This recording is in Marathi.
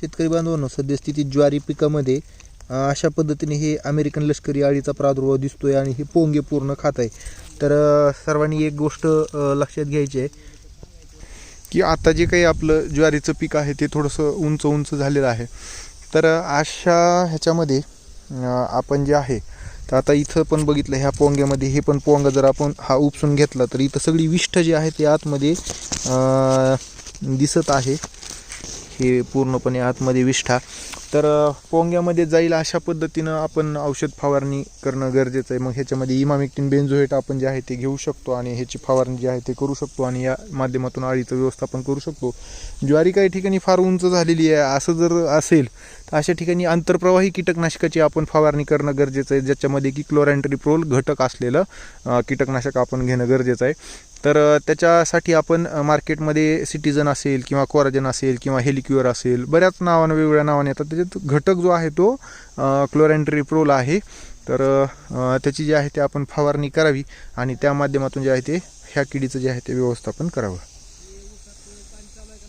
शेतकरी बांधवांनो सद्यस्थितीत ज्वारी पिकामध्ये अशा पद्धतीने हे अमेरिकन लष्करी अळीचा प्रादुर्भाव दिसतोय आणि हे पोंगे पूर्ण खात आहे. तर सर्वांनी एक गोष्ट लक्षात घ्यायची आहे की आता जे काही आपलं ज्वारीचं पीक आहे ते थोडंसं उंच उंच झालेलं आहे. तर अशा ह्याच्यामध्ये आपण जे आहे तर आता इथं पण बघितलं ह्या पोंग्यामध्ये हे पण पोंगा जर आपण हा उपसून घेतला तर इथं सगळी विष्ठ जी आहे ते आतमध्ये दिसत आहे. हे पूर्णपणे आतमध्ये विष्ठा. तर पोंग्यामध्ये जाईल अशा पद्धतीनं आपण औषध फवारणी करणं गरजेचं आहे. मग ह्याच्यामध्ये इमामिक्टिन बेन्झोएट आपण जे आहे ते घेऊ शकतो आणि ह्याची फवारणी जी आहे ते करू शकतो आणि या माध्यमातून अळीचं व्यवस्थापन करू शकतो. ज्वारी काही ठिकाणी फार उंच झालेली आहे असं जर असेल तर अशा ठिकाणी आंतरप्रवाही कीटकनाशकाची आपण फवारणी करणं गरजेचं आहे. ज्याच्यामध्ये की क्लोरॅन्ट्रिप्रोल घटक असलेलं कीटकनाशक आपण घेणं गरजेचं आहे. तर त्याच्यासाठी आपण मार्केटमध्ये सिटीजन असेल किंवा कोराजन असेल किंवा हेलिक्युअर असेल बऱ्याच नावानं वेगवेगळ्या नावाने येतात. त्याच्यात घटक जो आहे तो क्लोरॅन्ट्रिप्रोल आहे. तर त्याची जी आहे ते आपण फवारणी करावी आणि त्या माध्यमातून जे आहे ते ह्या किडीचं जे आहे ते व्यवस्थापन करावं.